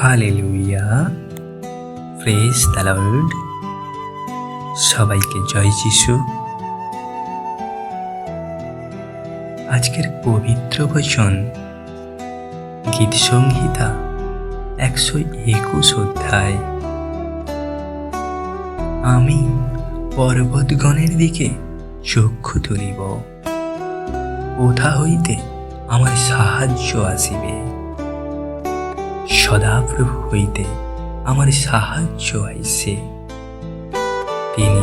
Hallelujah press the Lord সবাইকে জয় যিশু। আজকের পবিত্র বচন গীত সংহিতা একশো একুশ অধ্যায়। আমি পর্বতগণের দিকে চক্ষু তুলিব। কোথা হইতে আমার সাহায্য আসিবে। সদাপ্রভু হইতে আমার সাহায্য আইসে তিনি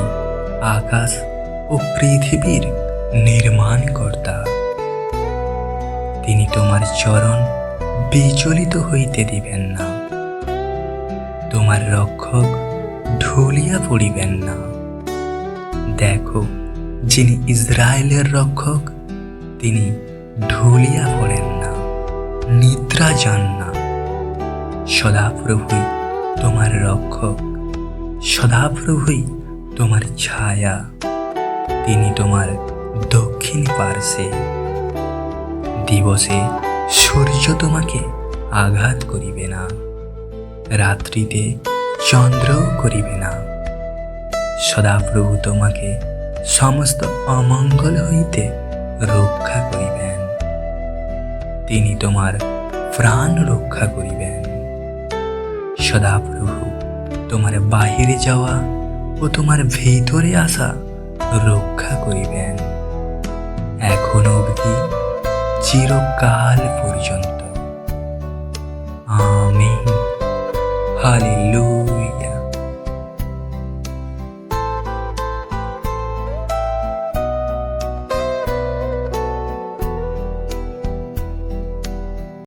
আকাশ ও পৃথিবীর নির্মাণকর্তা। তিনি তোমার চরণ বিচলিত হইতে দিবেন না। তোমার রক্ষক ঢুলিয়া পড়িবেন না। দেখো, যিনি ইসরায়েলের রক্ষক, তিনি ঢুলিয়া পড়েন না, নিদ্রা যান না। সদাপ্রভুই তোমার রক্ষক, সদাপ্রভুই তোমার ছায়া। তিনি তোমার দক্ষিণ পার্শ্বে। দিবসে সূর্য তোমাকে আঘাত করিবে না। রাত্রিতে চন্দ্রও করিবে না। সদাপ্রভু তোমাকে সমস্ত অমঙ্গল হইতে রক্ষা করিবেন। তিনি তোমার প্রাণ রক্ষা করিবেন। সদাপ্রভু, তোমার বাহিরে যাওয়া ও তোমার ভিতরে আসা রক্ষা করিবেন। এখন অবধি চিরকাল পর্যন্ত। আমি হালেলুয়া।